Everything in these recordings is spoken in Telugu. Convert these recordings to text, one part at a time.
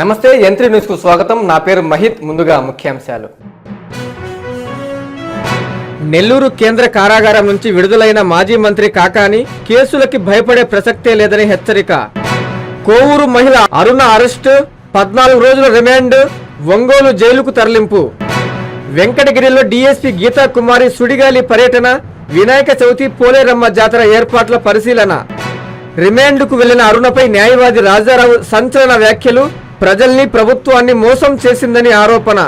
నమస్తే యంత్రి న్యూస్కు స్వాగతం. నా పేరు మహిత్ ముందుగా ముఖ్యాంశాలు. నెల్లూరు కేంద్ర కారాగారం నుంచి విడుదలైన మాజీ మంత్రి కాకాని కేసులకి భయపడే ప్రసక్తే లేదని హెచ్చరిక. కోవూరు మహిళ అరుణ అరెస్టు పద్నాలుగు రోజుల రిమాండ్ ఒంగోలు జైలుకు తరలింపు. వెంకటగిరిలో డీఎస్పీ గీతా కుమారి సుడిగాలి పర్యటన వినాయక చవితి పోలేరమ్మ జాతర ఏర్పాట్ల పరిశీలన. రిమాండ్కు వెళ్ళిన అరుణపై న్యాయవాది రాజారావు సంచలన వ్యాఖ్యలు ప్రజల్ని ప్రభుత్వాన్ని మోసం చేసిందని ఆరోపణ.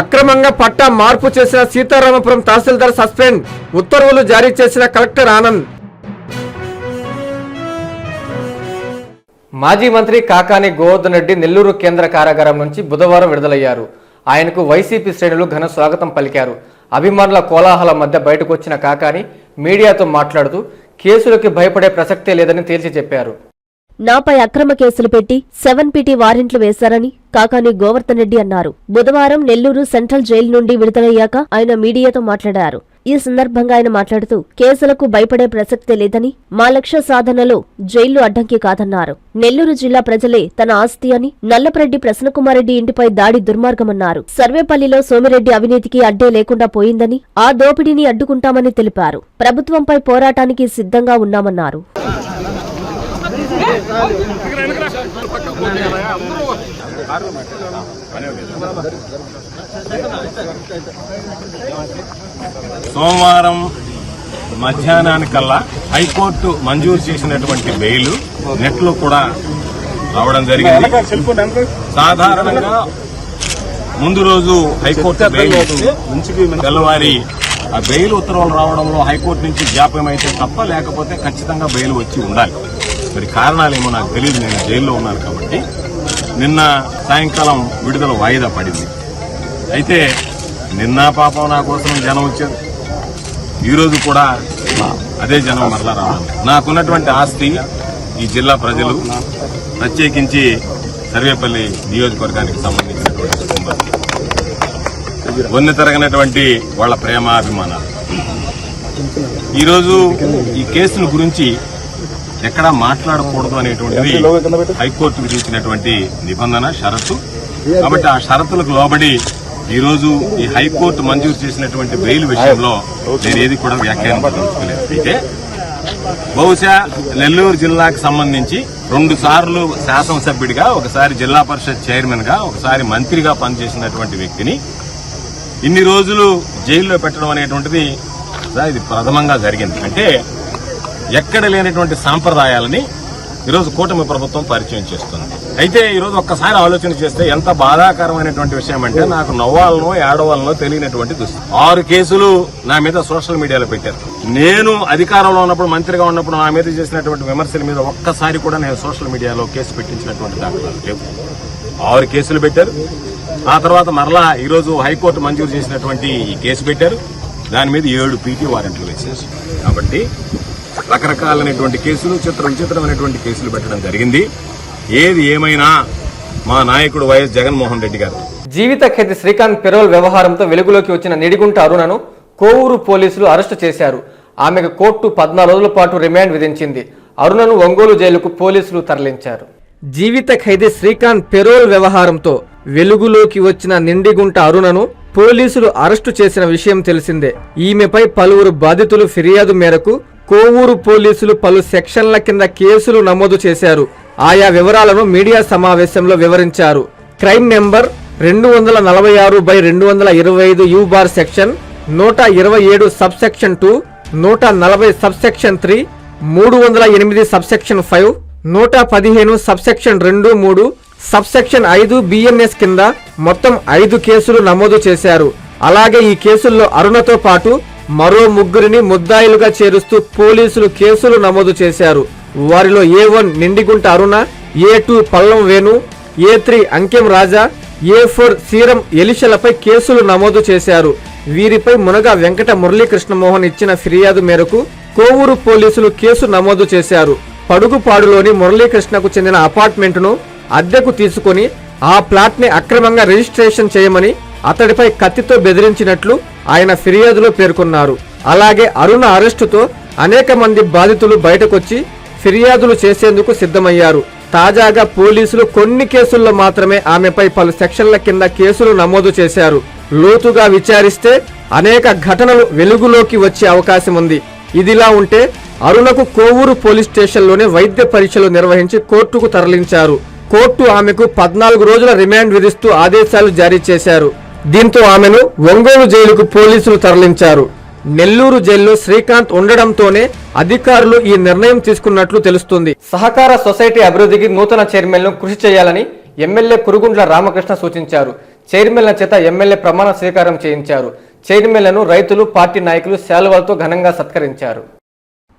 అక్రమంగా పట్టా మార్పు చేసిన సీతారామపురం తహసీల్దార్ సస్పెండ్ ఉత్తర్వులు జారీ చేసిన కలెక్టర్ ఆనంద్. మాజీ మంత్రి కాకాని గోవర్ధన్ రెడ్డి నెల్లూరు కేంద్ర కారాగారం నుంచి బుధవారం విడుదలయ్యారు. ఆయనకు వైసీపీ శ్రేణులు ఘన స్వాగతం పలికారు. అభిమానుల కోలాహలం మధ్య బయటకు వచ్చిన కాకాని మీడియాతో మాట్లాడుతూ కేసులకి భయపడే ప్రసక్తే లేదని తేల్చి చెప్పారు. నాపై అక్రమ కేసులు పెట్టి సెవెన్ పీటీ వారెంట్లు వేశారని కాకాని గోవర్ధన్ రెడ్డి అన్నారు. బుధవారం నెల్లూరు సెంట్రల్ జైలు నుండి విడుదలయ్యాక ఆయన మీడియాతో మాట్లాడారు. ఈ సందర్భంగా ఆయన మాట్లాడుతూ కేసులకు భయపడే ప్రసక్తే లేదని మా లక్ష్య సాధనలో జైళ్ళు అడ్డంకి కాదన్నారు. నెల్లూరు జిల్లా ప్రజలే తన ఆస్తి అని నల్లపరెడ్డి ప్రసన్నకుమారెడ్డి ఇంటిపై దాడి దుర్మార్గమన్నారు. సర్వేపల్లిలో సోమిరెడ్డి అవినీతికి అడ్డే లేకుండా పోయిందని ఆ దోపిడీని అడ్డుకుంటామని తెలిపారు. ప్రభుత్వంపై పోరాటానికి సిద్ధంగా ఉన్నామన్నారు. సోమవారం మధ్యాహ్నానికల్లా హైకోర్టు మంజూరు చేసినటువంటి బెయిల్ నెట్లో కూడా రావడం జరిగింది. సాధారణంగా ముందు రోజు హైకోర్టు బెయిల్ తెల్లవారి ఆ బెయిల్ ఉత్తర్వులు రావడంలో హైకోర్టు నుంచి జాప్యం అయితే తప్ప లేకపోతే ఖచ్చితంగా బెయిల్ వచ్చి ఉండాలి. మరి కారణాలేమో నాకు తెలియదు. నేను జైల్లో ఉన్నాను కాబట్టి నిన్న సాయంకాలం విడుదల వాయిదా పడింది. అయితే నిన్న పాపం నా కోసం జనం వచ్చారు. ఈరోజు కూడా అదే జనం మరలా రావాలి. నాకున్నటువంటి ఆస్తి ఈ జిల్లా ప్రజలు ప్రత్యేకించి సర్వేపల్లి నియోజకవర్గానికి సంబంధించినటువంటి కుటుంబాలు వన్నె తరగనటువంటి వాళ్ళ ప్రేమ అభిమానాలు ఈరోజు ఈ కేసుల గురించి ఎక్కడా మాట్లాడకూడదు అనేటువంటిది హైకోర్టు విధించినటువంటి నిబంధన షరతు. కాబట్టి ఆ షరతులకు లోబడి ఈ రోజు ఈ హైకోర్టు మంజూరు చేసినటువంటి బెయిల్ విషయంలో నేను ఏది కూడా వ్యాఖ్యానించదలుచుకోలేదు అయితే బహుశా నెల్లూరు జిల్లాకు సంబంధించి రెండు సార్లు శాసనసభ్యుడిగా ఒకసారి జిల్లా పరిషత్ చైర్మన్గా ఒకసారి మంత్రిగా పనిచేసినటువంటి వ్యక్తిని ఇన్ని రోజులు జైల్లో పెట్టడం అనేటువంటిది ఇది ప్రథమంగా జరిగింది. అంటే ఎక్కడ లేనటువంటి సాంప్రదాయాలని ఈరోజు కూటమి ప్రభుత్వం పరిచయం చేస్తుంది. అయితే ఈరోజు ఒక్కసారి ఆలోచన చేస్తే ఎంత బాధాకరమైనటువంటి విషయం అంటే నాకు నవ్వాలనో ఏడవాలనో తెలియనటువంటి దుస్థితి. ఆరు కేసులు నా మీద సోషల్ మీడియాలో పెట్టారు. నేను అధికారంలో ఉన్నప్పుడు మంత్రిగా ఉన్నప్పుడు నా మీద చేసినటువంటి విమర్శల మీద ఒక్కసారి కూడా నేను సోషల్ మీడియాలో కేసు పెట్టించినటువంటి దాఖలాలు లేవు. ఆరు కేసులు పెట్టారు. ఆ తర్వాత మరలా ఈరోజు హైకోర్టు మంజూరు చేసినటువంటి ఈ కేసు పెట్టారు. దాని మీద ఏడు పీటీ వారెంట్లు వేశారు. కాబట్టి రకరకాలైనటువంటి కేసులు చిత్ర విచిత్రమైనటువంటి కేసులు పెట్టడం జరిగింది. ఏది ఏమైనా మా నాయకుడు వైఎస్ జగన్మోహన్ రెడ్డి గారు. జీవిత ఖైదీ శ్రీకాంత్ పెరోల్ వ్యవహారంతో వెలుగులోకి వచ్చిన నిడిగుంట అరుణను కోవూరు పోలీసులు అరెస్టు చేశారు. ఆమెకు కోర్టు పద్నాలుగు రోజుల పాటు రిమాండ్ విధించింది. అరుణను ఒంగోలు జైలుకు పోలీసులు తరలించారు. జీవిత ఖైదీ శ్రీకాంత్ పెరోల్ వ్యవహారంతో వెలుగులోకి వచ్చిన నిండిగుంట అరుణను పోలీసులు అరెస్టు చేసిన విషయం తెలిసిందే. ఈమెపై పలువురు బాధితులు ఫిర్యాదు మేరకు కోవూరు పోలీసులు పలు సెక్షన్ల కింద కేసులు నమోదు చేశారు. ఆయా వివరాలను మీడియా సమావేశంలో వివరించారు. క్రైమ్ నెంబర్ రెండు వందల నలభై ఆరు బై రెండు వందల ఇరవై ఐదు యూ బార్ సెక్షన్ నూట ఇరవై ఏడు సబ్ సెక్షన్ టూ నూట నలభై సబ్ సెక్షన్ త్రీ మూడు వందల ఎనిమిది సబ్ సెక్షన్ ఫైవ్ నూట పదిహేను సబ్ సెక్షన్ రెండు మూడు సబ్ సెక్షన్ ఐదు బిఎన్ఎస్ కింద మొత్తం ఐదు కేసులు నమోదు చేశారు. అలాగే ఈ కేసుల్లో అరుణతో పాటు మరో ముగ్గురిని ముద్దాయిలుగా చేరుస్తూ పోలీసులు కేసులు నమోదు చేశారు. వారిలో A one Nindigunta Aruna A two Pallam Venu A three Ankem Raja A four Seeram ఎలిషలపై కేసులు నమోదు చేశారు. వీరిపై మునగ వెంకట మురళీకృష్ణమోహన్ ఇచ్చిన ఫిర్యాదు మేరకు కోవూరు పోలీసులు కేసు నమోదు చేశారు. పడుగుపాడులోని మురళీకృష్ణకు చెందిన అపార్ట్మెంట్ను అద్దెకు తీసుకొని ఆ ప్లాట్ని అక్రమంగా రిజిస్ట్రేషన్ చేయమని అతడిపై కత్తితో బెదిరించినట్లు ఆయన ఫిర్యాదులో పేర్కొన్నారు. అలాగే అరుణ అరెస్టుతో అనేక మంది బాధితులు బయటకొచ్చి ఫిర్యాదులు చేసేందుకు సిద్ధమయ్యారు. తాజాగా పోలీసులు కొన్ని కేసుల్లో మాత్రమే ఆమెపై పలు సెక్షన్ల కింద కేసులు నమోదు చేశారు. లోతుగా విచారిస్తే అనేక ఘటనలు వెలుగులోకి వచ్చే అవకాశం ఉంది. ఇదిలా ఉంటే అరుణకు కోవూరు పోలీస్ స్టేషన్లోనే వైద్య పరీక్షలు నిర్వహించి కోర్టుకు తరలించారు. కోర్టు ఆమెకు పద్నాలుగు రోజుల రిమాండ్ విధిస్తూ ఆదేశాలు జారీ చేశారు. దీంతో ఆమెను ఒంగోలు జైలుకు పోలీసులు తరలించారు. నెల్లూరు జైల్లో శ్రీకాంత్ ఉండడంతోనే అధికారులు ఈ నిర్ణయం తీసుకున్నట్లు తెలుస్తుంది. సహకార సొసైటీ అభివృద్ధికి నూతన చైర్మన్ను కృషి చేయాలని ఎమ్మెల్యే కురుగుండ్ల రామకృష్ణ సూచించారు. చైర్మన్ల చేత ఎమ్మెల్యే ప్రమాణ స్వీకారం చేయించారు. చైర్మన్లను రైతులు పార్టీ నాయకులు శాలువాలతో ఘనంగా సత్కరించారు.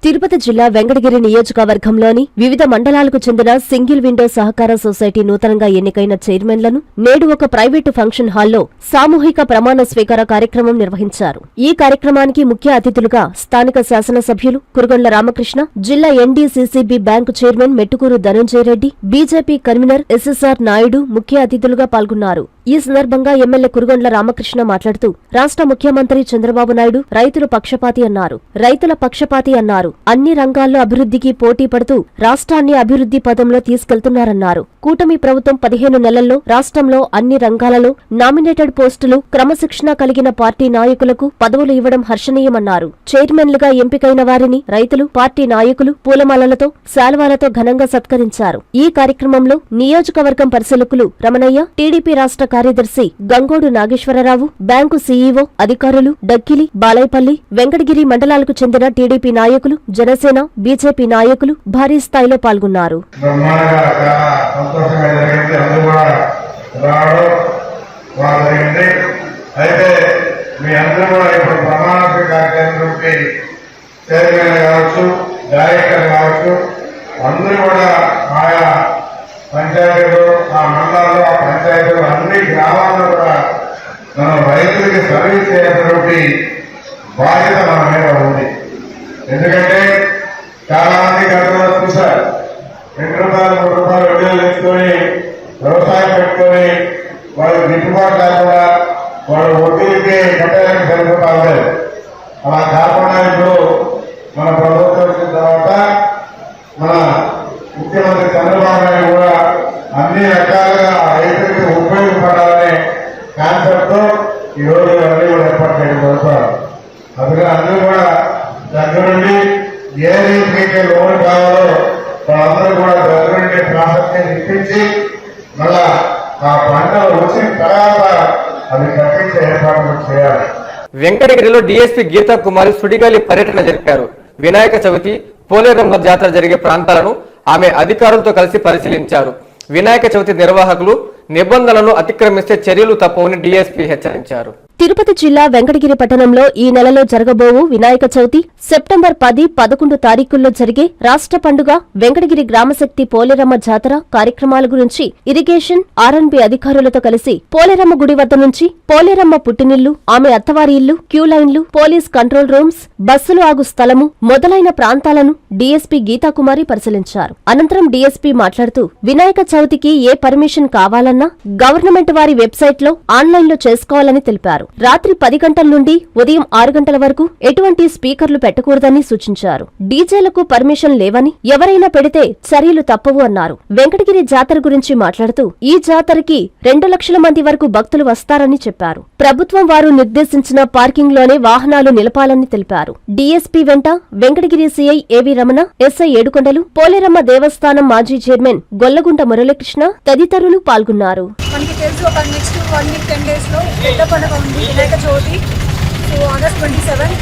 తిరుపతి జిల్లా వెంకటగిరి నియోజకవర్గంలోని వివిధ మండలాలకు చెందిన సింగిల్ విండో సహకార సొసైటీ నూతనంగా ఎన్నికైన చైర్మన్లను నేడు ఒక ప్రైవేటు ఫంక్షన్ హాల్లో సామూహిక ప్రమాణ స్వీకార కార్యక్రమం నిర్వహించారు. ఈ కార్యక్రమానికి ముఖ్య అతిథులుగా స్థానిక శాసనసభ్యులు కురుగొండ్ల రామకృష్ణ జిల్లా NDCCB bank chairman Mettukuru Dhananjaya Reddy BJP convenor SSR Naidu ముఖ్య అతిథులుగా పాల్గొన్నారు. ఈ సందర్భంగా ఎమ్మెల్యే కురుగొండ్ల రామకృష్ణ మాట్లాడుతూ రాష్ట్ర ముఖ్యమంత్రి చంద్రబాబు నాయుడు రైతుల పక్షపాతి అన్నారు. రైతుల పక్షపాతి అన్నారు. అన్ని రంగాల్లో అభివృద్ధికి పోటీ పడుతూ రాష్ట్రాన్ని అభివృద్ధి పదంలో తీసుకెళ్తున్నారన్నారు. కూటమి ప్రభుత్వం పదిహేను నెలల్లో రాష్ట్రంలో అన్ని రంగాలలో నామినేటెడ్ పోస్టులు క్రమశిక్షణ కలిగిన పార్టీ నాయకులకు పదవులు ఇవ్వడం హర్షణీయమన్నారు. చైర్మన్లుగా ఎంపికైన వారిని రైతులు పార్టీ నాయకులు పూలమాలలతో శాల్వాలతో ఘనంగా సత్కరించారు. ఈ కార్యక్రమంలో నియోజకవర్గం పరిశీలకులు రమణయ్య టీడీపీ రాష్ట్ర కార్యదర్శి గంగోడు నాగేశ్వరరావు బ్యాంకు సీఈఓ అధికారులు డక్కిలి బాలైపల్లి వెంకటగిరి మండలాలకు చెందిన టీడీపీ నాయకులు జనసేన బీజేపీ నాయకులు భారీ స్థాయిలో పాల్గొన్నారు. అయితే మీ అందరూ కూడా ఇప్పుడు చైర్మన్ కావచ్చు డైరెక్టర్ కావచ్చు. అందరూ కూడా ఆయా పంచాయతీలు ఆ మండలాల్లో ఆ పంచాయతీలు అన్ని గ్రామాల్లో కూడా మనం రైతులకి సర్వీస్ చేసేటువంటి బాధ్యత మన మీద ఉంది. ఎందుకంటే చాలా మంది గతంలో చూశారు రెండు రూపాయలు మూడు రూపాయలు వడ్డీలు తెచ్చుకొని వ్యవసాయం పెట్టుకొని వాళ్ళకి గిట్టుబాటు లేకుండా వాళ్ళు వడ్డీలకి కట్టడానికి సరిపోతా ఉండేది అలా కాకుండా ఇప్పుడు మన ప్రభుత్వం వచ్చిన తర్వాత మన ముఖ్యమంత్రి చంద్రబాబు నాయుడు కూడా అన్ని రకాలుగా రైతులకు ఉపయోగపడాలనే కాన్సెప్ట్తో ఈరోజు అన్ని కూడా ఏర్పాటు చేయడం జరుగుతారు అందుకని అందరూ కూడా దగ్గర నుండి ఏ రీతికి లోన్ కావాలో వాళ్ళందరూ కూడా దగ్గర నుండి ప్రాసెస్ ఇప్పించి మళ్ళా ఆ పంటలు వచ్చిన తర్వాత అది కట్టించే ఏర్పాట్లు చేయాలి. వెంకటగిరిలో డిఎస్పీ గీతా కుమారి సుడిగాలి పర్యటన జరిపారు. వినాయక చవితి పోలేరంగ జాతర జరిగే ప్రాంతాలను ఆమె అధికారులతో కలిసి పరిశీలించారు. వినాయక చవితి నిర్వాహకులు నిబంధనలను అతిక్రమిస్తే చర్యలు తప్పవని డీఎస్పీ హెచ్చరించారు. తిరుపతి జిల్లా వెంకటగిరి పట్టణంలో ఈ నెలలో జరగబోవు వినాయక చవితి. సెప్టెంబర్ పది పదకొండు తారీఖుల్లో జరిగే రాష్ట్ర పండుగ వెంకటగిరి గ్రామశక్తి పోలేరమ్మ జాతర కార్యక్రమాల గురించి ఇరిగేషన్ ఆర్ఎన్బి అధికారులతో కలిసి పోలేరమ్మ గుడి వద్ద నుంచి పోలేరమ్మ పుట్టినిల్లు ఆమె అత్తవారి ఇల్లు క్యూ లైన్లు పోలీస్ కంట్రోల్ రూమ్స్ బస్సులు ఆగు స్థలము మొదలైన ప్రాంతాలను డీఎస్పీ గీతాకుమారి పరిశీలించారు. అనంతరం డీఎస్పీ మాట్లాడుతూ వినాయక చవితికి ఏ పర్మిషన్ కావాలన్నా గవర్నమెంట్ వారి వెబ్సైట్లో ఆన్లైన్లో చేసుకోవాలని తెలిపారు. రాత్రి పది గంటల నుండి ఉదయం ఆరు గంటల వరకు ఎటువంటి స్పీకర్లు పెట్టకూడదని సూచించారు. డీజేలకు పర్మిషన్ లేవని ఎవరైనా పెడితే చర్యలు తప్పవు అన్నారు. వెంకటగిరి జాతర గురించి మాట్లాడుతూ ఈ జాతరకి రెండు లక్షల మంది వరకు భక్తులు వస్తారని చెప్పారు. ప్రభుత్వం వారు నిర్దేశించిన పార్కింగ్లోనే వాహనాలు నిలపాలని తెలిపారు. డీఎస్పీ వెంట వెంకటగిరి సీఐ ఏవి రమణ ఎస్ఐ ఏడుకొండలు పోలేరమ్మ దేవస్థానం మాజీ చైర్మన్ గొల్లగుంట మురళీకృష్ణ తదితరులు పాల్గొన్నారు. మనకి తెలుసు ఒక నెక్స్ట్ వన్ వీక్ టెన్ డేస్లో పెద్ద పండుగ ఉంది Vinayaka Chavithi. So August twenty seven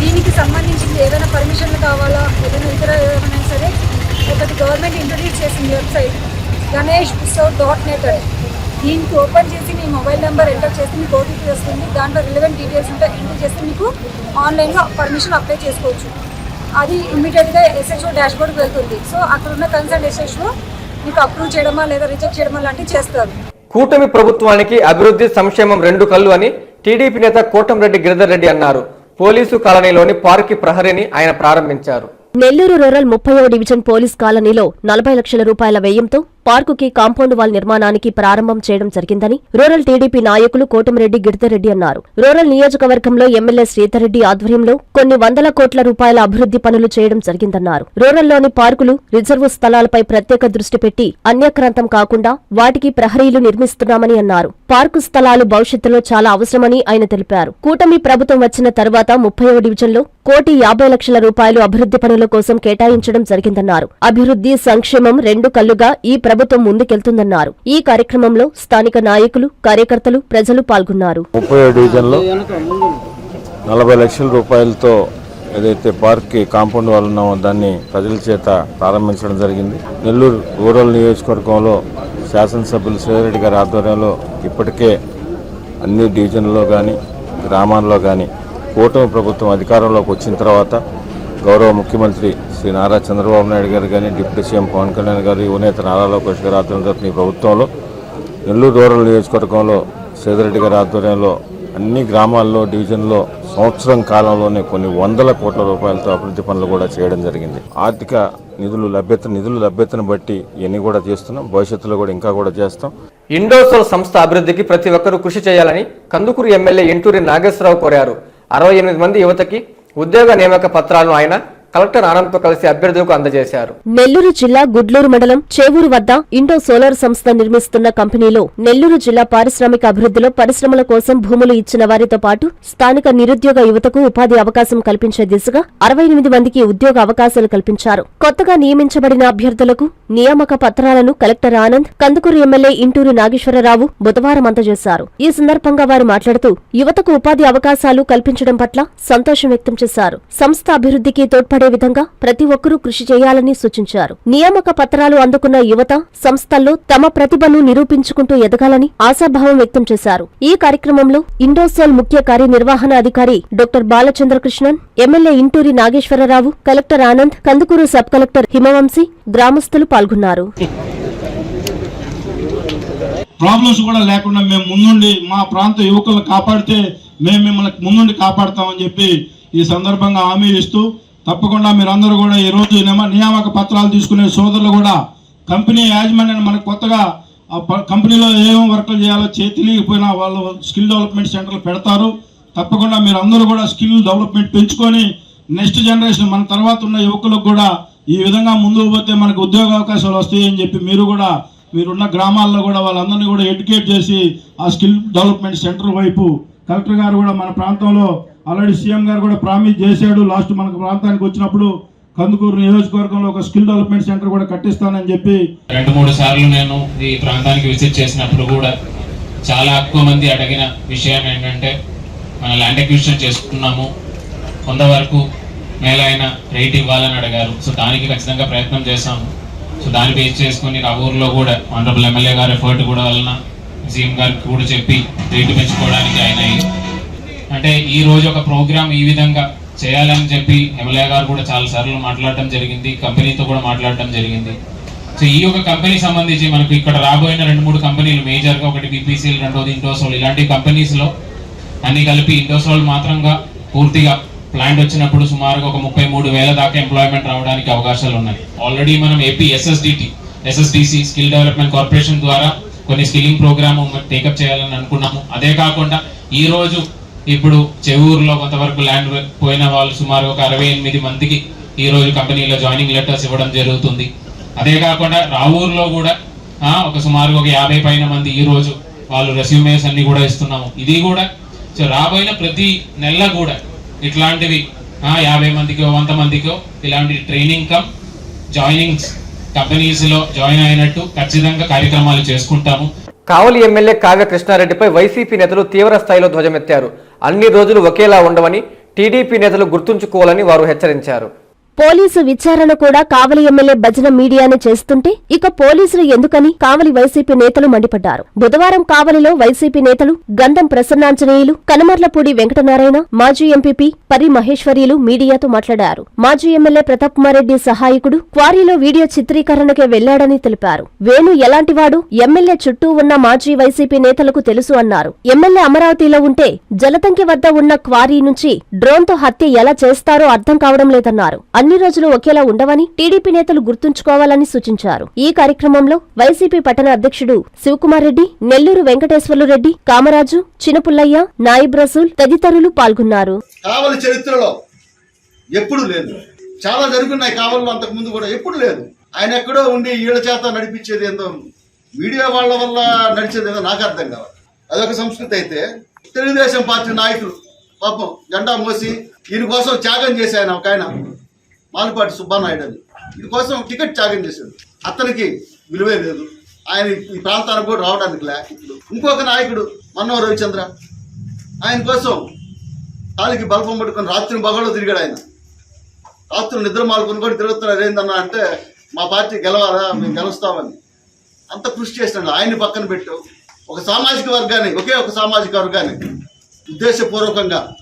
దీనికి సంబంధించింది ఏదైనా పర్మిషన్లు కావాలా ఏదైనా ఇతర ఏమైనా సరే ఒకటి గవర్నమెంట్ ఇంట్రొడ్యూస్ చేసింది website Ganesh Utsav dot net అని. దీనికి ఓపెన్ చేసి మీ మొబైల్ నెంబర్ ఎంటర్ చేసి మీకు ఓటీపీ వస్తుంది. దాంట్లో రిలవెంట్ డీటెయిల్స్ ఉంటే ఎంటర్ చేస్తే మీకు ఆన్లైన్లో పర్మిషన్ అప్లై చేసుకోవచ్చు. అది ఇమీడియట్గా ఎస్హెచ్ఓ డాష్ బోర్డ్కి వెళ్తుంది. సో అక్కడ ఉన్న కన్సల్ట్ ఎస్హెచ్ఓ మీకు అప్రూవ్ చేయడమా లేదా రిజెక్ట్ చేయడమా లాంటివి చేస్తారు. కూటమి ప్రభుత్వానికి అభివృద్ధి సంక్షేమం రెండు కళ్ళు అని టీడీపీ నేత కోటంరెడ్డి గిరిధర్ రెడ్డి అన్నారు. పోలీసు కాలనీలోని పార్కి ప్రహరీని ఆయన ప్రారంభించారు. నెల్లూరు రూరల్ ముప్పైవ డివిజన్ పోలీస్ కాలనీలో నలభై లక్షల రూపాయల వ్యయంతో పార్కుకి కాంపౌండ్ వాల్ నిర్మాణానికి ప్రారంభం చేయడం జరిగిందని రూరల్ టీడీపీ నాయకులు కోటమిరెడ్డి గిరిధరెడ్డి అన్నారు. రూరల్ నియోజకవర్గంలో ఎమ్మెల్యే శ్రీధరెడ్డి ఆధ్వర్యంలో కొన్ని వందల కోట్ల రూపాయల అభివృద్ధి పనులు చేయడం జరిగిందన్నారు. రూరల్లోని పార్కులు రిజర్వు స్థలాలపై ప్రత్యేక దృష్టి పెట్టి అన్యక్రాంతం కాకుండా వాటికి ప్రహరీలు నిర్మిస్తున్నామని అన్నారు. పార్కు స్థలాలు భవిష్యత్తులో చాలా అవసరమని ఆయన తెలిపారు. కూటమి ప్రభుత్వం వచ్చిన తర్వాత ముప్పై డివిజన్లో కోటి యాభై లక్షల రూపాయలు అభివృద్ధి పనుల కోసం కేటాయించడం జరిగిందన్నారు. అభివృద్ధి సంక్షేమం రెండు కళ్ళుగా ఈ ప్రభుత్వం ముందుకెళ్తుందన్నారు. ఈ కార్యక్రమంలో స్థానిక నాయకులు కార్యకర్తలు ప్రజలు పాల్గొన్నారు. ముప్పై డివిజన్లో నలభై లక్షల రూపాయలతో ఏదైతే పార్క్కి కాంపౌండ్ వాళ్ళు ఉన్నామో దాన్ని ప్రజల చేత ప్రారంభించడం జరిగింది. నెల్లూరు రూరల్ నియోజకవర్గంలో శాసనసభ్యులు శివరెడ్డి గారి ఆధ్వర్యంలో ఇప్పటికే అన్ని డివిజన్లో కానీ గ్రామాల్లో కానీ కూటమి ప్రభుత్వం అధికారంలోకి వచ్చిన తర్వాత గౌరవ ముఖ్యమంత్రి శ్రీ నారా చంద్రబాబు నాయుడు గారు కానీ డిప్యూటీ సీఎం పవన్ కళ్యాణ్ గారు యువనేత నారా లోకేష్ గారి ఆధ్వర్యంలో ఈ ప్రభుత్వంలో నెల్లూరు రూరల్ నియోజకవర్గంలో సేదరెడ్డి గారి ఆధ్వర్యంలో అన్ని గ్రామాల్లో డివిజన్లో సంవత్సరం కాలంలోనే కొన్ని వందల కోట్ల రూపాయలతో అభివృద్ధి పనులు కూడా చేయడం జరిగింది. ఆర్థిక నిధులు లభ్యత నిధులు లభ్యతను బట్టి ఇవన్నీ కూడా చేస్తున్నాం. భవిష్యత్తులో కూడా ఇంకా కూడా చేస్తాం. ఇండోసోల్ సంస్థ అభివృద్ధికి ప్రతి ఒక్కరూ కృషి చేయాలని కందుకూరు ఎమ్మెల్యే ఎంటూరి నాగేశ్వరరావు కోరారు. అరవై ఎనిమిది మంది యువతకి ఉద్యోగ నియామక పత్రాలను ఆయన కలెక్టర్ ఆనంద్తో కలిసి అభ్యర్థులకు అందజేశారు. నెల్లూరు జిల్లా గుడ్లూరు మండలం చేవూరు వద్ద ఇండో సోలార్ సంస్థ నిర్మిస్తున్న కంపెనీలో నెల్లూరు జిల్లా పారిశ్రామిక అభివృద్ధిలో పరిశ్రమల కోసం భూములు ఇచ్చిన వారితో పాటు స్థానిక నిరుద్యోగ యువతకు ఉపాధి అవకాశం కల్పించే దిశగా అరవై ఎనిమిది మందికి ఉద్యోగ అవకాశాలు కల్పించారు. కొత్తగా నియమించబడిన అభ్యర్థులకు నియామక పత్రాలను కలెక్టర్ ఆనంద్ కందుకూరు ఎమ్మెల్యే ఇంటూరు నాగేశ్వరరావు బుధవారం అందజేశారు. ఈ సందర్భంగా వారు మాట్లాడుతూ యువతకు ఉపాధి అవకాశాలు కల్పించడం పట్ల సంతోషం వ్యక్తం చేశారు. సంస్థ అభివృద్ధికి తోడ్పడి విధంగా ప్రతి ఒక్కరూ కృషి చేయాలని సూచించారు. నియామక పత్రాలు అందుకున్న యువత సంస్థల్లో తమ ప్రతిభను నిరూపించుకుంటూ ఎదగాలని ఆశాభావం వ్యక్తం చేశారు. ఈ కార్యక్రమంలో ఇండోసోల్ ముఖ్య కార్యనిర్వహణ అధికారి doctor Balachandrakrishnan MLA Inturi Nageswara Rao collector Anand Kandukur sub collector Himavamshi గ్రామస్తులు పాల్గొన్నారు. ప్రాబ్లమ్స్ కూడా లేకుండా మేము ముందుండి మా ప్రాంత యువకులను కాపాడితే మేము మిమ్మల్ని ముందుండి కాపాడతామని చెప్పి ఈ సందర్భంగా హామీ ఇస్తూ తప్పకుండా మీరందరూ కూడా ఈ రోజు నియామక పత్రాలు తీసుకునే సోదరులు కూడా కంపెనీ యాజమాన్యాన్ని మనకు కొత్తగా ఆ ప- కంపెనీలో ఏం వర్కులు చేయాలో చేతి తెలియకపోయినా వాళ్ళు స్కిల్ డెవలప్మెంట్ సెంటర్లు పెడతారు. తప్పకుండా మీరు అందరూ కూడా స్కిల్ డెవలప్మెంట్ పెంచుకొని నెక్స్ట్ జనరేషన్ మన తర్వాత ఉన్న యువకులకు కూడా ఈ విధంగా ముందుకు పోతే మనకు ఉద్యోగ అవకాశాలు వస్తాయి అని చెప్పి మీరు కూడా మీరున్న గ్రామాల్లో కూడా వాళ్ళందరినీ కూడా ఎడ్యుకేట్ చేసి ఆ స్కిల్ డెవలప్మెంట్ సెంటర్ వైపు కలెక్టర్ గారు కూడా మన ప్రాంతంలో ఆల్రెడీ సీఎం గారు కూడా ప్రామిస్ చేశాడు. లాస్ట్ మనకు ప్రాంతానికి వచ్చినప్పుడు కందుకూరు నియోజకవర్గంలో ఒక స్కిల్ డెవలప్మెంట్ సెంటర్ కూడా కట్టిస్తానని చెప్పి రెండు మూడు సార్లు నేను ఈ ప్రాంతానికి విజిట్ చేసినప్పుడు కూడా చాలా ఎక్కువ మంది అడిగిన విషయం ఏంటంటే మన ల్యాండ్ ఎక్విజిషన్ చేసుకున్నాము కొంతవరకు మేలైన రేట్ ఇవ్వాలని అడిగారు. సో దానికి ఖచ్చితంగా ప్రయత్నం చేశాము. సో దాన్ని బేస్ చేసుకుని ఆ ఊర్లో కూడా ఆనరబుల్ ఎమ్మెల్యే గారు ఎఫర్ట్ కూడా వలన సీఎం గారికి కూడా చెప్పి రేటు పెంచుకోవడానికి అయినాయి అంటే ఈ రోజు ఒక ప్రోగ్రామ్ ఈ విధంగా చేయాలని చెప్పి ఎమ్మెల్యే గారు కూడా చాలా సార్లు మాట్లాడటం జరిగింది కంపెనీతో కూడా మాట్లాడటం జరిగింది. సో ఈ యొక్క కంపెనీ సంబంధించి మనకు ఇక్కడ రాబోయిన రెండు మూడు కంపెనీలు మేజర్గా ఒకటి బీపీసీఎల్ రెండోది ఇండోసోల్ ఇలాంటి కంపెనీస్లో అన్ని కలిపి ఇండోసోల్ మాత్రంగా పూర్తిగా ప్లాంట్ వచ్చినప్పుడు సుమారుగా ఒక ముప్పై మూడు వేల దాకా ఎంప్లాయ్మెంట్ రావడానికి అవకాశాలు ఉన్నాయి. ఆల్రెడీ మనం AP SSDT SSDC skill development corporation ద్వారా కొన్ని స్కిల్లింగ్ ప్రోగ్రామ్ టేకప్ చేయాలని అనుకున్నాము. అదే కాకుండా ఈ రోజు ఇప్పుడు చెవూరులో కొంతవరకు ల్యాండ్ పోయిన వాళ్ళు సుమారు ఒక అరవై ఎనిమిది మందికి ఈ రోజు కంపెనీలో జాయినింగ్ లెటర్స్ ఇవ్వడం జరుగుతుంది. అదే కాకుండా రావూరులో కూడా ఒక సుమారు ఒక యాభై పైన మంది ఈ రోజు వాళ్ళు రెస్యూమేస్ అన్ని కూడా ఇస్తున్నాము. ఇది కూడా సో రాబోయిన ప్రతి నెల కూడా ఇట్లాంటివి యాభై మందికో వంద మందికో ఇలాంటి ట్రైనింగ్ కమ్ జాయినింగ్స్ కంపెనీస్లో జాయిన్ అయినట్టు ఖచ్చితంగా కార్యక్రమాలు చేసుకుంటాము. కావలి ఎమ్మెల్యే కావ్య కృష్ణారెడ్డిపై వైసీపీ నేతలు తీవ్ర స్థాయిలో ధ్వజమెత్తారు. అన్ని రోజులు ఒకేలా ఉండవని టీడీపీ నేతలు గుర్తుంచుకోవాలని వారు హెచ్చరించారు. పోలీసు విచారణ కూడా కావలి ఎమ్మెల్యే భజన మీడియానే చేస్తుంటే ఇక పోలీసులు ఎందుకని కావలి వైసీపీ నేతలు మండిపడ్డారు? బుధవారం కావలిలో వైసీపీ నేతలు గంధం ప్రసన్నాంజనేయులు కనమర్లపూడి వెంకటనారాయణ మాజీ ఎంపీపీ పరి మహేశ్వరీలు మీడియాతో మాట్లాడారు. మాజీ ఎమ్మెల్యే ప్రతాప్ కుమార్ రెడ్డి సహాయకుడు క్వారీలో వీడియో చిత్రీకరణకే వెళ్ళాడని తెలిపారు. వేణు ఎలాంటివాడు? ఎమ్మెల్యే చుట్టూ ఉన్న మాజీ వైసీపీ నేతలకు తెలుసు అన్నారు. ఎమ్మెల్యే అమరావతిలో ఉంటే జలతంకి వద్ద ఉన్న క్వారీ నుంచి డ్రోన్తో హత్య ఎలా చేస్తారో అర్థం కావడం లేదన్నారు. అన్ని అన్ని రోజులు ఒకేలా ఉండవని టీడీపీ నేతలు గుర్తుంచుకోవాలని సూచించారు. ఈ కార్యక్రమంలో వైసీపీ పట్టణ అధ్యక్షుడు శివకుమార్ రెడ్డి నెల్లూరు వెంకటేశ్వర్లు రెడ్డి కామరాజు చినపుల్లయ్య నాయిబ్ రసూల్ తదితరులు పాల్గొన్నారు. కావలి చరిత్రలో ఎప్పుడు లేదు. చాలా జరుగున్నాయి కావలు అంతకు ముందు కూడా ఎప్పుడు లేదు. ఆయన ఎక్కడో ఉండి ఈళ్ళ చేత నడిపించేది ఏందో మీడియా వాళ్ళ వల్ల నడిచేది ఏదో నాకు అర్థం కావాలి అదొక సంస్కృతి అయితే తెలుగుదేశం పార్టీ నాయకులు పాపం జెండా మోసి దీనికోసం కోసం త్యాగం చేశాయన ఒక ఆయన. మాలపాటి సుబ్బానాయుడు అని. ఈయన టికెట్ త్యాగం చేశాడు. అతనికి విలువే లేదు. ఆయన ఈ ప్రాంతానికి కూడా రావడానికి లే ఇప్పుడు ఇంకొక నాయకుడు మన్నవ రవిచంద్ర. ఆయన కోసం కాలికి బల్పం పట్టుకొని రాత్రి బగళ్ళు తిరిగాడు ఆయన. రాత్రులు నిద్ర మాలుకొని కూడా తిరుగుతున్నారు. ఏందన్నా అంటే మా పార్టీ గెలవాలా మేము గెలుస్తామని. అంత కృషి చేసినాడు. ఆయన్ని పక్కన పెట్టు. ఒక సామాజిక వర్గాన్ని ఒకే ఒక సామాజిక వర్గాన్ని ఉద్దేశపూర్వకంగా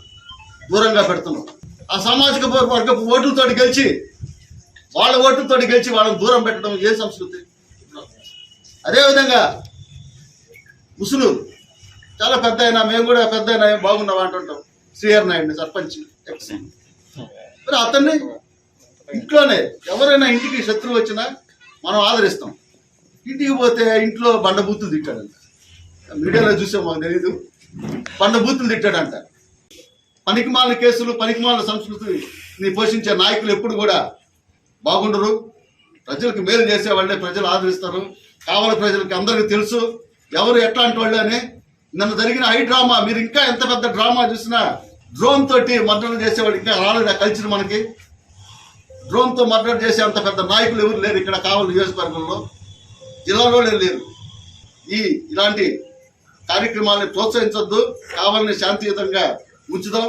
దూరంగా పెడుతున్నాం. ఆ సామాజిక వర్గపు ఓట్లతో గెలిచి వాళ్ళ ఓట్లతో గెలిచి వాళ్ళని దూరం పెట్టడం ఏ సంస్కృతి? అదేవిధంగా ముసులు చాలా పెద్ద అయినా మేము కూడా పెద్ద అయినా బాగున్నాం అంటుంటాం. శ్రీహర్ నాయుడిని సర్పంచ్. ఎక్స్ మరి అతన్ని ఇంట్లోనే ఎవరైనా ఇంటికి శత్రువు వచ్చినా మనం ఆదరిస్తాం. ఇంటికి పోతే ఇంట్లో బండ బూతులు తిట్టాడంట. మీడియాలో చూసాం మాకు తెలీదు. బండ బూతులు తిట్టాడంట. పనికిమాల కేసులు పనికిమాల సంస్కృతిని పోషించే నాయకులు ఎప్పుడు కూడా బాగుండరు. ప్రజలకు మేలు చేసే వాళ్ళే ప్రజలు ఆదరిస్తారు. కావాలి ప్రజలకి అందరికీ తెలుసు. ఎవరు ఎట్లాంటి వాళ్ళు అని. నిన్న జరిగిన హై డ్రామా మీరు ఇంకా ఎంత పెద్ద డ్రామా చూసినా డ్రోన్ తోటి మర్డర్ చేసేవాడు ఇంకా రాలేదు ఆ కల్చర్ మనకి? డ్రోన్తో మర్డర్ చేసే అంత పెద్ద నాయకులు ఎవరు లేరు ఇక్కడ కావాలి నియోజకవర్గంలో. జిల్లాలో లేరు. ఈ ఇలాంటి కార్యక్రమాలను ప్రోత్సహించొద్దు. కావాలని శాంతియుతంగా ఉంచుదాం.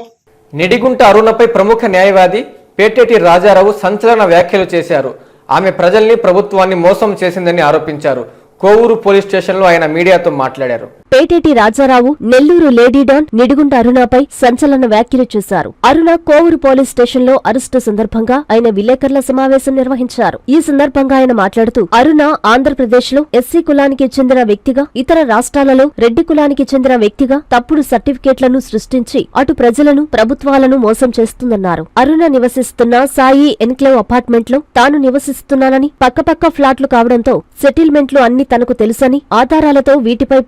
నిడిగుంట అరుణపై ప్రముఖ న్యాయవాది పేటేటి రాజారావు సంచలన వ్యాఖ్యలు చేశారు. ఆమె ప్రజల్ని ప్రభుత్వాన్ని మోసం చేసిందని ఆరోపించారు. కోవూరు పోలీస్ స్టేషన్లో ఆయన మీడియాతో మాట్లాడారు. పేటేటి రాజారావు నెల్లూరు లేడీ డాన్ నిడిగుంట అరుణపై సంచలన వ్యాఖ్యలు చేశారు. అరుణ కోవూరు పోలీస్ స్టేషన్లో అరెస్టు సందర్భంగా ఆయన విలేకరుల సమావేశం నిర్వహించారు. ఈ సందర్భంగా ఆయన మాట్లాడుతూ అరుణ ఆంధ్రప్రదేశ్లో ఎస్సీ కులానికి చెందిన వ్యక్తిగా ఇతర రాష్ట్రాలలో రెడ్డి కులానికి చెందిన వ్యక్తిగా తప్పుడు సర్టిఫికేట్లను సృష్టించి అటు ప్రజలను ప్రభుత్వాలను మోసం చేస్తుందన్నారు. అరుణ నివసిస్తున్న సాయి ఎన్క్లేవ్ అపార్ట్మెంట్లో తాను నివసిస్తున్నానని పక్కపక్క ఫ్లాట్లు కావడంతో సెటిల్మెంట్లు అన్ని తనకు తెలుసని ఆధారాలతో వీటిపై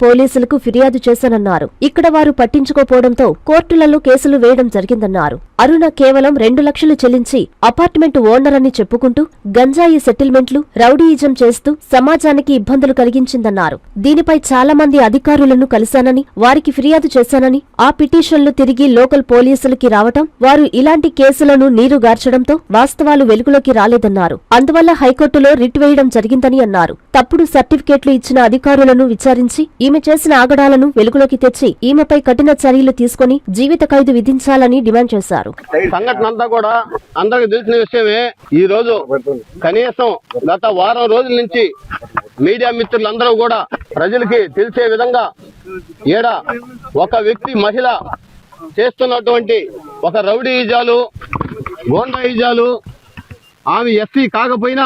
పోలీసులకు ఫిర్యాదు చేశానన్నారు. ఇక్కడ వారు పట్టించుకోపోవడంతో కోర్టులలో కేసులు వేయడం జరిగిందన్నారు. అరుణ కేవలం రెండు లక్షలు చెల్లించి అపార్ట్మెంట్ ఓనర్ అని చెప్పుకుంటూ గంజాయి సెటిల్మెంట్లు రౌడీయిజం చేస్తూ సమాజానికి ఇబ్బందులు కలిగించిందన్నారు. దీనిపై చాలా మంది అధికారులను కలిశానని వారికి ఫిర్యాదు చేశానని ఆ పిటిషన్లు తిరిగి లోకల్ పోలీసులకి రావటం వారు ఇలాంటి కేసులను నీరుగార్చడంతో వాస్తవాలు వెలుగులోకి రాలేదన్నారు. అందువల్ల హైకోర్టులో రిట్ వేయడం జరిగిందని అన్నారు. తప్పుడు సర్టిఫికేట్లు ఇచ్చిన అధికారులను విచారించి ఈమె చేసిన ఆగడాలను వెలుగులోకి తెచ్చి ఈమెపై కఠిన చర్యలు తీసుకుని జీవిత ఖైదు విధించాలని డిమాండ్ చేశారు. సంఘటన అంతా కూడా అందరికి తెలిసిన విషయమే. ఈ రోజు కనీసం గత వారం రోజుల నుంచి మీడియా మిత్రులందరూ కూడా ప్రజలకి తెలిసే విధంగా ఈడ ఒక వ్యక్తి మహిళ చేస్తున్నటువంటి ఒక రౌడీ ఈజాలు గోండా ఈజాలు ఆమె ఎస్సీ కాకపోయినా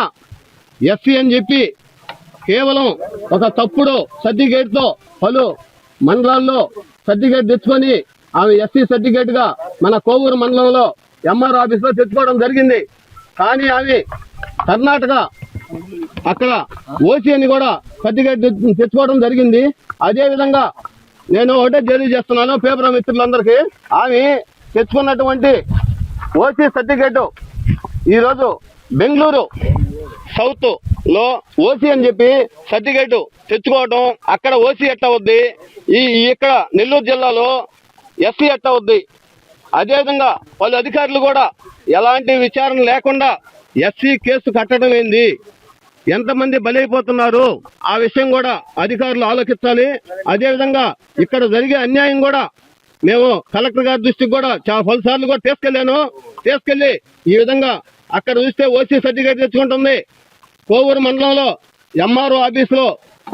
ఎస్సీ అని చెప్పి కేవలం ఒక తప్పుడు సర్టిఫికేట్తో పలు మండలాల్లో సర్టిఫికేట్ తెచ్చుకొని ఆమె ఎస్సీ సర్టిఫికేట్గా మన కోవూరు మండలంలో ఎంఆర్ ఆఫీస్లో తెచ్చుకోవడం జరిగింది. కానీ ఆమె కర్ణాటక అక్కడ ఓసీ అని కూడా సర్టిఫికేట్ తెచ్చుకోవడం జరిగింది. అదే విధంగా నేను ఒకటే తెలియజేస్తున్నాను పేపర్ మిత్రులందరికీ. ఆమె తెచ్చుకున్నటువంటి ఓసీ సర్టిఫికేట్ ఈరోజు బెంగళూరు సౌత్లో ఓసీ అని చెప్పి సర్టిఫికేట్ తెచ్చుకోవడం అక్కడ ఓసీ ఎట్ట ఉంది ఈ ఇక్కడ నెల్లూరు జిల్లాలో ఎస్సీ ఎట్ట అవుద్ది? అదేవిధంగా పలు అధికారులు కూడా ఎలాంటి విచారణ లేకుండా ఎస్సీ కేసు కట్టడం ఏంది? ఎంతమంది బలైపోతున్నారు? ఆ విషయం కూడా అధికారులు ఆలోచించాలి అదేవిధంగా ఇక్కడ జరిగే అన్యాయం కూడా మేము కలెక్టర్ గారి దృష్టికి కూడా చాలా పలుసార్లు కూడా తీసుకెళ్ళాను తీసుకెళ్ళి ఈ విధంగా అక్కడ చూస్తే ఓసీ సర్టిఫికేట్ తెచ్చుకుంటుంది. కోవూరు మండలంలో ఎంఆర్ఓ ఆఫీస్లో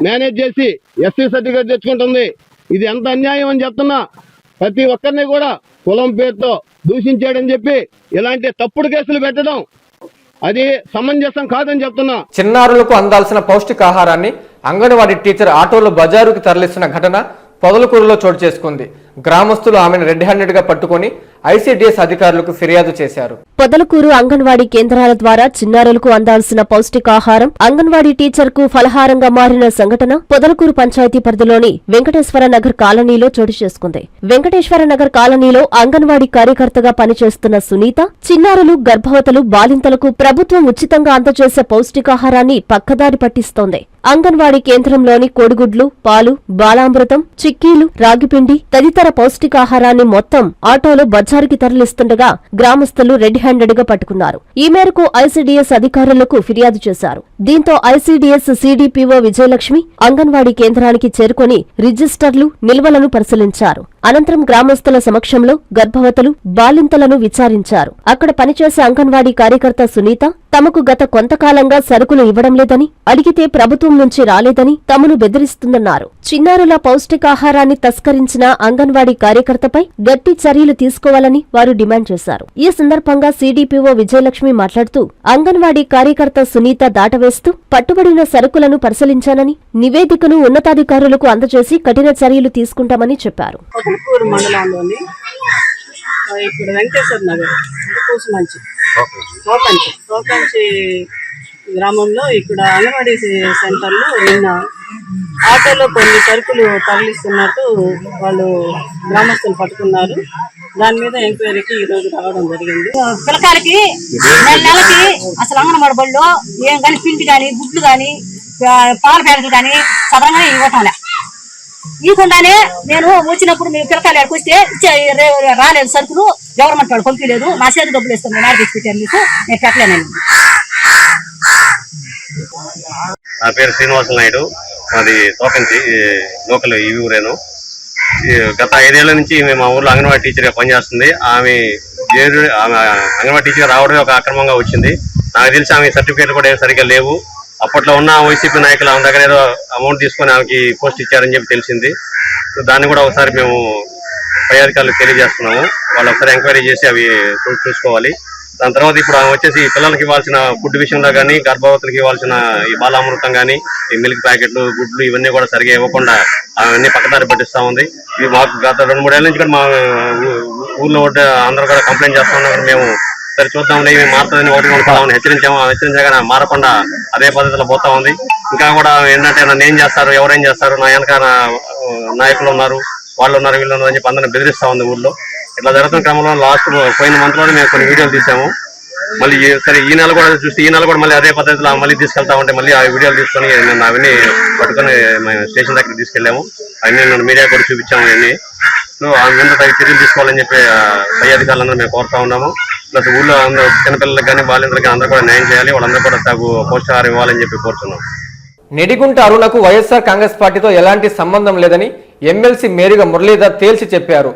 మేనేజ్ చేసి ఎస్సీ సర్టిఫికేట్ తెచ్చుకుంటుంది. ఇది ఎంత అన్యాయం అని చెప్తున్నా. ప్రతి ఒక్కరిని కూడా కులం పేరుతో దూషించాడని చెప్పి ఇలాంటి తప్పుడు కేసులు పెట్టడం అది సమంజసం కాదని చెప్తున్నా. చిన్నారులకు అందాల్సిన పౌష్టికాహారాన్ని అంగన్వాడీ టీచర్ ఆటోలో బజారుకు తరలిస్తున్న ఘటన పొదలకూరులో చోటు చేసుకుంది. గ్రామస్తులు ఆమెను రెడ్ హ్యాండెడ్గా పట్టుకొని ఐసీడీఎస్ అధికారులకు ఫిర్యాదు చేశారు. పొదలకూరు అంగన్వాడీ కేంద్రాల ద్వారా చిన్నారులకు అందాల్సిన పౌష్టికాహారం అంగన్వాడీ టీచర్కు ఫలహారంగా మారిన సంఘటన పొదలకూరు పంచాయతీ పరిధిలోని వెంకటేశ్వర నగర్ కాలనీలో చోటు చేసుకుంది. వెంకటేశ్వర నగర్ కాలనీలో అంగన్వాడీ కార్యకర్తగా పనిచేస్తున్న సునీత చిన్నారులు గర్భవతులు బాలింతలకు ప్రభుత్వం ఉచితంగా అందజేసే పౌష్టికాహారాన్ని పక్కదారి పట్టిస్తోంది. అంగన్వాడీ కేంద్రంలోని కోడిగుడ్లు పాలు బాలామృతం చిక్కీలు రాగిపిండి తదితర పౌష్టికాహారాన్ని మొత్తం ఆటోలో బజారుకి తరలిస్తుండగా గ్రామస్తులు రెడ్ హ్యాండెడ్గా పట్టుకున్నారు. ఈ మేరకు ఐసీడీఎస్ అధికారులకు ఫిర్యాదు చేశారు. దీంతో ఐసీడీఎస్ సీడీపీఓ విజయలక్ష్మి అంగన్వాడీ కేంద్రానికి చేరుకొని రిజిస్టర్లు నిల్వలను పరిశీలించారు. అనంతరం గ్రామస్తుల సమక్షంలో గర్భవతులు బాలింతలను విచారించారు. అక్కడ పనిచేసే అంగన్వాడీ కార్యకర్త సునీత తమకు గత కొంతకాలంగా సరుకులు ఇవ్వడం లేదని అడిగితే ప్రభుత్వం నుంచి రాలేదని తమను బెదిరిస్తుందన్నారు. చిన్నారుల పౌష్టికాహారాన్ని తస్కరించిన అంగన్వాడీ కార్యకర్తపై గట్టి చర్యలు తీసుకోవాలని వారు డిమాండ్ చేశారు. ఈ సందర్భంగా సీడీపీఓ విజయలక్ష్మి మాట్లాడుతూ అంగన్వాడీ కార్యకర్త సునీత చేస్తూ పట్టుబడిన సరుకులను పరిశీలించానని నివేదికను ఉన్నతాధికారులకు అందజేసి కఠిన చర్యలు తీసుకుంటామని చెప్పారు. మండలంలోని ఇప్పుడు వెంకటేశ్వర నగర్ కూసుమంచి తోకంచి తోకంచి గ్రామంలో ఇక్కడ అంగన్వాడీ సెంటర్లో నిన్న ఆటోలో కొన్ని సరుకులు తరలిస్తున్నట్టు వాళ్ళు గ్రామస్తులు పట్టుకున్నారు. దాని మీద ఎంక్వైరీకి ఈ రోజు రావడం జరిగింది. పిల్లకాయలకి నెల నెలకి అసలు అంగన్వాడి బడిలో ఏం కానీ పిండి కానీ గుడ్లు కానీ పాల ప్యాకెట్లు కానీ సదరంగా ఇవ్వటంలే. ఇవ్వకుండానే నేను వచ్చినప్పుడు మీ పిల్లకాయలు ఎక్కడికి వస్తే రాలేదు సరుకులు గవర్నమెంట్ వాళ్ళు పంపించలేదు. నా చేతి డబ్బులు ఇస్తాను నేను ఆడికి పెట్టాను మీకు. నేను పెట్టలేను. నా పేరు శ్రీనివాస నాయుడు. మాది తోకంచి లోకల్ ఈ ఊరేను. గత ఐదేళ్ళ నుంచి మేము మా ఊర్లో అంగన్వాడీ టీచర్గా పనిచేస్తుంది. ఆమె జేరు ఆమె అంగన్వాడీ టీచర్ రావడమే ఒక అక్రమంగా వచ్చింది. నాకు తెలిసి ఆమె సర్టిఫికేట్లు కూడా ఏం సరిగ్గా లేవు. అప్పట్లో ఉన్న వైసీపీ నాయకులు ఆమె దగ్గర ఏదో అమౌంట్ తీసుకొని ఆమెకి పోస్ట్ ఇచ్చారని చెప్పి తెలిసింది. సో దాన్ని కూడా ఒకసారి మేము పై అధికారులకు తెలియజేస్తున్నాము. వాళ్ళు ఒకసారి ఎంక్వైరీ చేసి అవి చూసుకోవాలి. దాని తర్వాత ఇప్పుడు ఆమె వచ్చేసి పిల్లలకి ఇవ్వాల్సిన ఫుడ్ విషయంలో కానీ గర్భవతులకి ఇవ్వాల్సిన ఈ బాలామృతం కానీ ఈ మిల్క్ ప్యాకెట్లు గుడ్లు ఇవన్నీ కూడా సరిగా ఇవ్వకుండా అవన్నీ పక్కదారి పట్టిస్తా ఉంది. ఇది మాకు గత రెండు మూడేళ్ళ నుంచి కూడా మా ఊళ్ళో ఊర్లో అందరూ కూడా కంప్లైంట్ చేస్తా ఉన్నారు మేము సరే చూద్దాం ఇవి మారుతుందని ఒకటి కొనుక్కోదామని హెచ్చరించాము హెచ్చరించగా మారకుండా అదే పద్ధతిలో పోతా ఉంది ఇంకా కూడా ఏంటంటే నన్ను ఏం చేస్తారు ఎవరేం చేస్తారు నా వెనక నాయకులు ఉన్నారు వాళ్ళు ఉన్నారు వీళ్ళు ఉన్నారు అని చెప్పి అందరిని బెదిరిస్తూ ఉంది ఊళ్ళో ఇట్లా జరుగుతున్న క్రమంలో లాస్ట్ పోయిన మంత్లోనే మేము కొన్ని వీడియోలు తీసాము మళ్ళీ సరే ఈ నెల కూడా చూస్తే ఈ నెల కూడా మళ్ళీ అదే పద్ధతిలో మళ్ళీ తీసుకెళ్తా ఉంటే మళ్ళీ ఆ వీడియోలు తీసుకొని నేను అవన్నీ పట్టుకొని మేము స్టేషన్ దగ్గర తీసుకెళ్ళాము. అవన్నీ నేను మీడియా కూడా చూపించాము అవన్నీ ఆ మీద తగిన చర్యలు తీసుకోవాలని చెప్పి పై అధికారులందరూ మేము కోరుతా ఉన్నాము. ప్లస్ ఊళ్ళో అందరూ చిన్నపిల్లలకు కానీ బాలింతలకు అందరూ కూడా న్యాయం చేయాలి. వాళ్ళందరూ కూడా తగు పోషకాహారం ఇవ్వాలని చెప్పి కోరుతున్నాం. నిడిగుంట అరుణకు వైఎస్ఆర్ కాంగ్రెస్ పార్టీతో ఎలాంటి సంబంధం లేదని ఎమ్మెల్సీ మేరుగా మురళీధర్ తేల్చి చెప్పారు.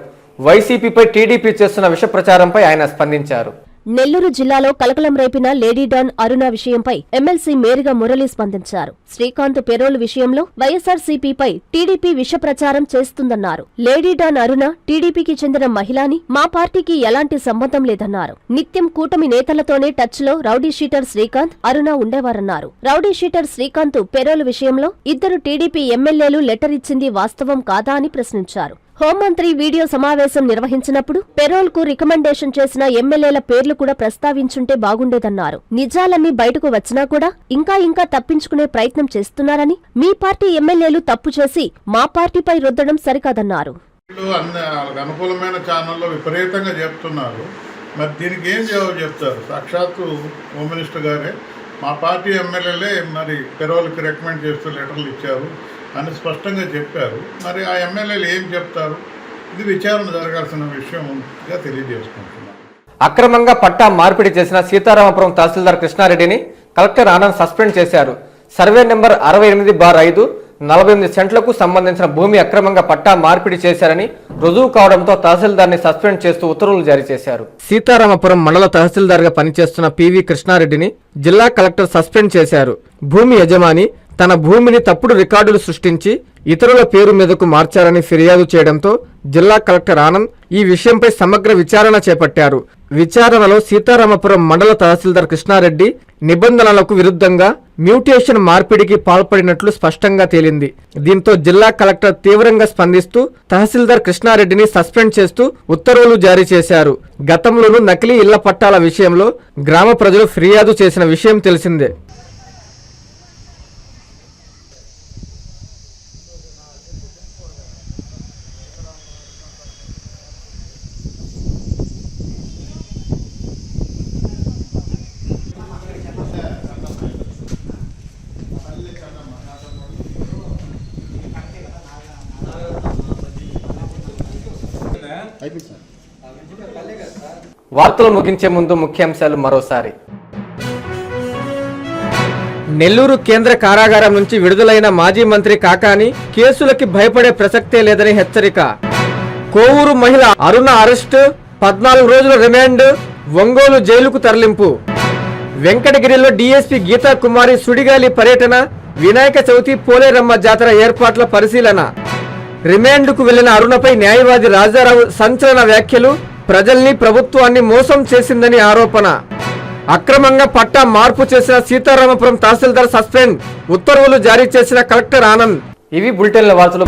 వైసీపీపై టీడీపీ చేస్తున్న విష ప్రచారంపై ఆయన స్పందించారు. నెల్లూరు జిల్లాలో కలకలం రేపిన లేడీ డాన్ అరుణ విషయంపై ఎమ్మెల్సీ మేరుగా మురళి స్పందించారు. శ్రీకాంత్ పెరోల్ విషయంలో వైఎస్ఆర్సీపీపై టీడీపీ విష ప్రచారం చేస్తుందన్నారు. లేడీ డాన్ అరుణ టీడీపీకి చెందిన మహిళని మా పార్టీకి ఎలాంటి సంబంధం లేదన్నారు. నిత్యం కూటమి నేతలతోనే టచ్లో రౌడీ షీటర్ శ్రీకాంత్ అరుణ ఉండేవారన్నారు. రౌడీ షీటర్ శ్రీకాంత్ పెరోల్ విషయంలో ఇద్దరు టీడీపీ ఎమ్మెల్యేలు లెటర్ ఇచ్చింది వాస్తవం కాదా అని ప్రశ్నించారు. హోంమంత్రి వీడియో సమావేశం నిర్వహించినప్పుడు పెరోల్కు రికమెండేషన్ చేసిన ఎమ్మెల్యేల పేర్లు కూడా ప్రస్తావించుంటే బాగుండేదన్నారు. నిజాలన్నీ బయటకు వచ్చినా కూడా ఇంకా ఇంకా తప్పించుకునే ప్రయత్నం చేస్తున్నారని మీ పార్టీ ఎమ్మెల్యేలు తప్పు చేసి మా పార్టీపై రుద్దడం సరికాదన్నారు. అనుకూలమైన ఛానల్లో విపరీతంగా చెప్తున్నారు. మరి దీనికి ఏం జవాబు చెప్తారు? సాక్షాత్తు హోమ్ మినిస్టర్ గారే. మా పార్టీ ఎమ్మెల్యేలే మరి పెరోల్కి రికమెండ్ చేస్తూ లెటర్లు ఇచ్చారు. అని స్పష్టంగా చెప్పారు. మరి ఆ ఎమ్మెల్యేలు ఏం చెప్తారు? ఇది విచారణ జరగాల్సిన విషయంగా తెలియజేసుకుంటున్నాను. అక్రమంగా పట్టా మార్పిడి చేసిన సీతారామపురం తహసీల్దార్ కృష్ణారెడ్డిని కలెక్టర్ ఆనంద్ సస్పెండ్ చేశారు. సర్వే నెంబర్ అరవై ఎనిమిది బార్ ఐదు నలభై ఎనిమిది సెంట్లకు సంబంధించిన భూమి అక్రమంగా పట్టా మార్పిడి చేశారని రుజువు కావడంతో తహసీల్దార్ని సస్పెండ్ చేస్తూ ఉత్తర్వులు జారీ చేశారు. సీతారామపురం మండల తహసీల్దార్గా పనిచేస్తున్న పివి కృష్ణారెడ్డిని జిల్లా కలెక్టర్ సస్పెండ్ చేశారు. భూమి యజమాని తన భూమిని తప్పుడు రికార్డులు సృష్టించి ఇతరుల పేరు మీదకు మార్చారని ఫిర్యాదు చేయడంతో జిల్లా కలెక్టర్ ఆనంద్ ఈ విషయంపై సమగ్ర విచారణ చేపట్టారు. విచారణలో సీతారామపురం మండల తహసీల్దార్ కృష్ణారెడ్డి నిబంధనలకు విరుద్ధంగా మ్యూటేషన్ మార్పిడికి పాల్పడినట్లు స్పష్టంగా తేలింది. దీంతో జిల్లా కలెక్టర్ తీవ్రంగా స్పందిస్తూ తహసీల్దార్ కృష్ణారెడ్డిని సస్పెండ్ చేస్తూ ఉత్తర్వులు జారీ చేశారు. గతంలోనూ నకిలీ ఇళ్ళ పట్టాల విషయంలో గ్రామ ప్రజలు ఫిర్యాదు చేసిన విషయం తెలిసిందే. వార్తలు ముగించే ముందు ముఖ్యాంశాలు మరోసారి. నెల్లూరు కేంద్ర కారాగారం నుంచి విడుదలైన మాజీ మంత్రి కాకాని కేసులకి భయపడే ప్రసక్తే లేదని హెచ్చరిక. కోవూరు మహిళ అరుణ అరెస్టు పద్నాలుగు రోజుల రిమాండ్ ఒంగోలు జైలుకు తరలింపు. వెంకటగిరిలో డీఎస్పీ గీతా కుమారి సుడిగాలి పర్యటన వినాయక చవితి పోలేరమ్మ జాతర ఏర్పాట్ల పరిశీలన. రిమాండ్కు వెళ్ళిన అరుణపై న్యాయవాది రాజారావు సంచలన వ్యాఖ్యలు ప్రజల్ని ప్రభుత్వాన్ని మోసం చేసిందని ఆరోపణ. అక్రమంగా పట్టా మార్పు చేసిన సీతారామపురం తహసీల్దార్ సస్పెండ్ ఉత్తర్వులు జారీ చేసిన కలెక్టర్ ఆనంద్. ఇవి బులెటిన్ల వార్తలు.